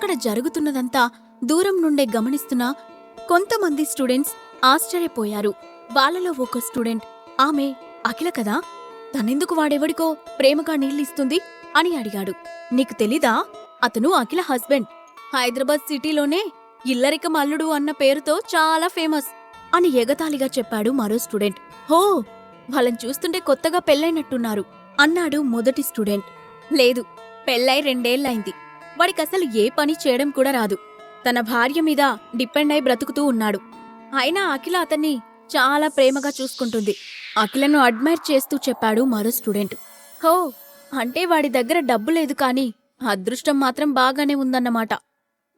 అక్కడ జరుగుతున్నదంతా దూరం నుండే గమనిస్తున్న కొంతమంది స్టూడెంట్స్ ఆశ్చర్యపోయారు. వాళ్ళలో ఒక స్టూడెంట్ ఆమె అఖిల కదా? తనెందుకు వాడెవడికో ప్రేమగా నీళ్ళిస్తుంది? అని అడిగాడు. నీకు తెలీదా? అతను అఖిల హస్బెండ్. హైదరాబాద్ సిటీలోనే ఇల్లరికం అల్లుడు అన్న పేరుతో చాలా ఫేమస్ అని ఎగతాళిగా చెప్పాడు మరో స్టూడెంట్. హో వాళ్ళని చూస్తుంటే కొత్తగా పెళ్ళైనట్టున్నారు అన్నాడు మొదటి స్టూడెంట్. లేదు పెళ్ళై రెండేళ్ళైంది వాడికసలు ఏ పని చేయడం కూడా రాదు. తన భార్య మీద డిపెండ్ అయి బ్రతుకుతూ ఉన్నాడు. అయినా అఖిల అతన్ని చాలా ప్రేమగా చూసుకుంటుంది. అఖిలను అడ్మైర్ చేస్తూ చెప్పాడు మరో స్టూడెంట్. హో అంటే వాడి దగ్గర డబ్బు లేదు కానీ అదృష్టం మాత్రం బాగానే ఉందన్నమాట.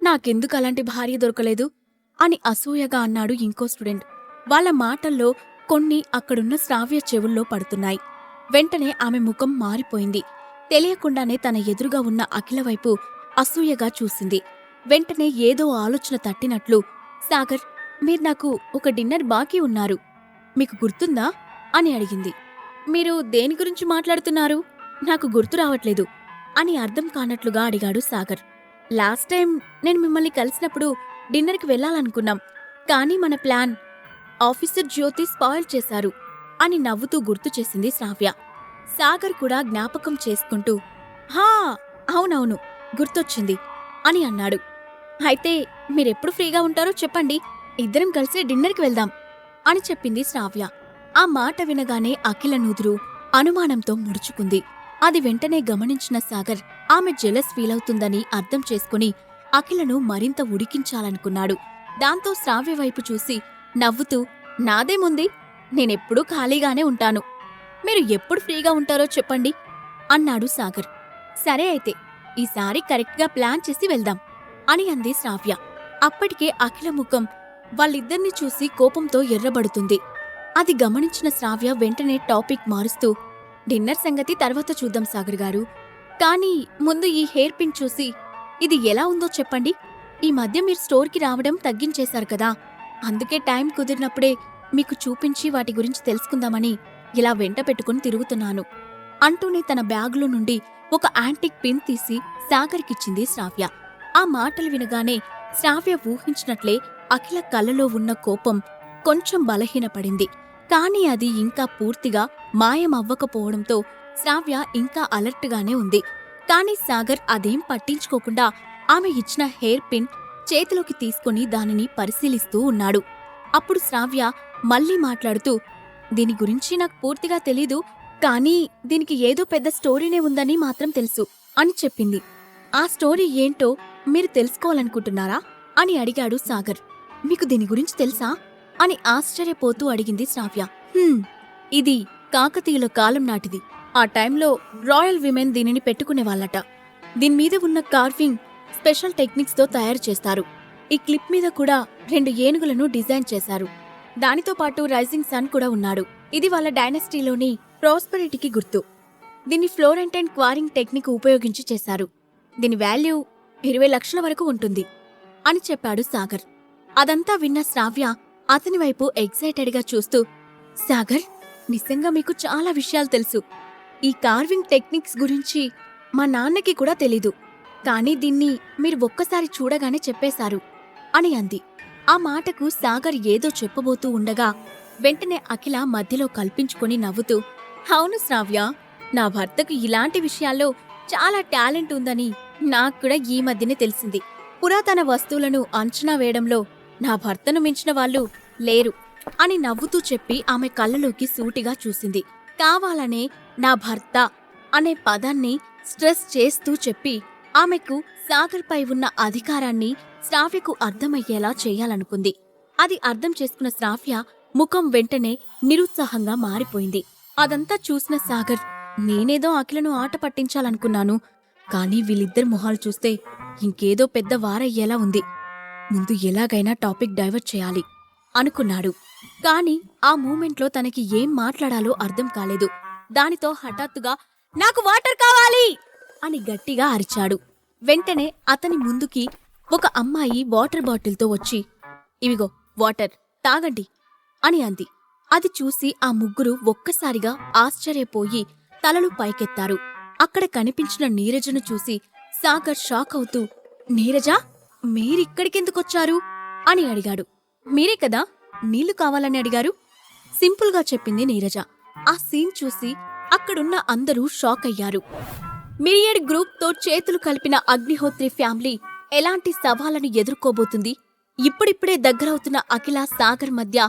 నాకెందుకు అలాంటి భార్య దొరకలేదు? అని అసూయగా అన్నాడు ఇంకో స్టూడెంట్. వాళ్ళ మాటల్లో కొన్ని అక్కడున్న శ్రావ్య చెవుల్లో పడుతున్నాయి. వెంటనే ఆమె ముఖం మారిపోయింది. తెలియకుండానే తన ఎదురుగా ఉన్న అఖిల వైపు అసూయగా చూసింది. వెంటనే ఏదో ఆలోచన తట్టినట్లు సాగర్ మీరు నాకు ఒక డిన్నర్ బాకీ ఉన్నారు. మీకు గుర్తుందా? అని అడిగింది. మీరు దేని గురించి మాట్లాడుతున్నారు? నాకు గుర్తు రావట్లేదు అని అర్థం కానట్లుగా అడిగాడు సాగర్. లాస్ట్ టైం నేను మిమ్మల్ని కలిసినప్పుడు డిన్నర్కి వెళ్ళాలనుకున్నాం కానీ మన ప్లాన్ ఆఫీసర్ జ్యోతి స్పాయిల్ చేశారు అని నవ్వుతూ గుర్తు చేసింది శ్రావ్య. సాగర్ కూడా జ్ఞాపకం చేసుకుంటూ హా అవునవును. గుర్తొచ్చింది అని అన్నాడు. అయితే మీరెప్పుడు ఫ్రీగా ఉంటారో చెప్పండి. ఇద్దరం కలిసి డిన్నర్కి వెళ్దాం అని చెప్పింది శ్రావ్య. ఆ మాట వినగానే అఖిల నూదురు అనుమానంతో ముడుచుకుంది. అది వెంటనే గమనించిన సాగర్ ఆమె జెలస్ ఫీలవుతుందని అర్థం చేసుకుని అఖిలను మరింత ఉడికించాలనుకున్నాడు. దాంతో శ్రావ్య వైపు చూసి నవ్వుతూ నాదేముంది నేనెప్పుడూ ఖాళీగానే ఉంటాను. మీరు ఎప్పుడు ఫ్రీగా ఉంటారో చెప్పండి అన్నాడు సాగర్. సరే అయితే ఈసారి కరెక్ట్గా ప్లాన్ చేసి వెళ్దాం అని అంది శ్రావ్య. అప్పటికే అఖిల ముఖం వాళ్ళిద్దరిని చూసి కోపంతో ఎర్రబడుతుంది. అది గమనించిన శ్రావ్య వెంటనే టాపిక్ మారుస్తూ డిన్నర్ సంగతి తర్వాత చూద్దాం సాగర్ గారు. కానీ ముందు ఈ హెయిర్ పిన్ చూసి ఇది ఎలా ఉందో చెప్పండి. ఈ మధ్య మీరు స్టోర్కి రావడం తగ్గించేశారు కదా. అందుకే టైం కుదిరినప్పుడే మీకు చూపించి వాటి గురించి తెలుసుకుందామని ఇలా వెంట పెట్టుకుని తిరుగుతున్నాను. అంటూనే తన బ్యాగులో నుండి ఒక యాంటిక్ పిన్ తీసి సాగర్కిచ్చింది శ్రావ్య. ఆ మాటలు వినగానే శ్రావ్య ఊహించినట్లే అఖిల కళ్ళలో ఉన్న కోపం కొంచెం బలహీనపడింది. కాని అది ఇంకా పూర్తిగా మాయమవ్వకపోవడంతో శ్రావ్య ఇంకా అలర్ట్గానే ఉంది. కాని సాగర్ అదేం పట్టించుకోకుండా ఆమె ఇచ్చిన హెయిర్ పిన్ చేతిలోకి తీసుకుని దానిని పరిశీలిస్తూ ఉన్నాడు. అప్పుడు శ్రావ్య మళ్ళీ మాట్లాడుతూ దీని గురించి నాకు పూర్తిగా తెలీదు. కానీ దీనికి ఏదో పెద్ద స్టోరీనే ఉందని మాత్రం తెలుసు అని చెప్పింది. ఆ స్టోరీ ఏంటో మీరు తెలుసుకోవాలనుకుంటున్నారా? అని అడిగాడు సాగర్. మీకు దీని గురించి తెలుసా? అని ఆశ్చర్యపోతూ అడిగింది శ్రావ్య. ఇది కాకతీయుల కాలం నాటిది. ఆ టైంలో రాయల్ విమెన్ దీనిని పెట్టుకునేవాళ్ళట దీని మీద ఉన్న కార్వింగ్ స్పెషల్ టెక్నిక్స్తో తయారు చేస్తారు. ఈ క్లిప్ మీద కూడా రెండు ఏనుగులను డిజైన్ చేశారు. దానితో పాటు రైజింగ్ సన్ కూడా ఉన్నాడు. ఇది వాళ్ళ డైనస్టీలోని ప్రాస్పరిటీకి గుర్తు. దీన్ని ఫ్లోరెంట్ అండ్ క్వారింగ్ టెక్నిక్ ఉపయోగించి చేశారు. దీని వాల్యూ ఇరవై లక్షల వరకు ఉంటుంది అని చెప్పాడు సాగర్. అదంతా విన్న శ్రావ్య అతని వైపు ఎగ్జైటెడ్గా చూస్తూ సాగర్ నిజంగా మీకు చాలా విషయాలు తెలుసు. ఈ కార్వింగ్ టెక్నిక్స్ గురించి మా నాన్నకి కూడా తెలీదు. కానీ దీన్ని మీరు ఒక్కసారి చూడగానే చెప్పేశారు అని అంది. ఆ మాటకు సాగర్ ఏదో చెప్పబోతూ ఉండగా వెంటనే అఖిల మధ్యలో కల్పించుకొని నవ్వుతూ అవును శ్రావ్య నా భర్తకు ఇలాంటి విషయాల్లో చాలా టాలెంట్ ఉందని నాకు కూడా ఈ మధ్యనే తెలిసింది. పురాతన వస్తువులను అంచనా వేయడంలో నా భర్తను మించిన వాళ్ళు లేరు అని నవ్వుతూ చెప్పి ఆమె కళ్ళలోకి సూటిగా చూసింది. కావాలనే నా భర్త అనే పదాన్ని స్ట్రెస్ చేస్తూ చెప్పి ఆమెకు సాగర్పై ఉన్న అధికారాన్ని శ్రావ్యకు అర్థమయ్యేలా చేయాలనుకుంది. అది అర్థం చేసుకున్న శ్రావ్య ముఖం వెంటనే నిరుత్సాహంగా మారిపోయింది. అదంతా చూసిన సాగర్ నేనేదో అఖిలను ఆట పట్టించాలనుకున్నాను. కానీ వీళ్ళిద్దరి మొహాలు చూస్తే ఇంకేదో పెద్ద వారయ్యేలా ఉంది. ముందు ఎలాగైనా టాపిక్ డైవర్ట్ చేయాలి అనుకున్నాడు. కాని ఆ మూమెంట్లో తనకి ఏం మాట్లాడాలో అర్థం కాలేదు. దానితో హఠాత్తుగా నాకు వాటర్ కావాలి! అని గట్టిగా అరిచాడు. వెంటనే అతని ముందుకి ఒక అమ్మాయి వాటర్ బాటిల్తో వచ్చి ఇవిగో వాటర్ తాగండి అని అంది. అది చూసి ఆ ముగ్గురు ఒక్కసారిగా ఆశ్చర్యపోయి తలలు పైకెత్తారు. అక్కడ కనిపించిన నీరజను చూసి సాగర్ షాక్ అవుతూ నీరజా మీరిక్కడికెందుకొచ్చారు? అని అడిగాడు. మీరే కదా నీళ్ళు కావాలని అడిగారు? సింపుల్గా చెప్పింది నీరజ. ఆ సీన్ చూసి అక్కడున్న అందరూ షాక్ అయ్యారు. మిరియడ్ గ్రూప్తో చేతులు కలిపిన అగ్నిహోత్రి ఫ్యామిలీ ఎలాంటి సవాళ్ళను ఎదుర్కోబోతుంది? ఇప్పుడిప్పుడే దగ్గరవుతున్న అఖిల సాగర్ మధ్య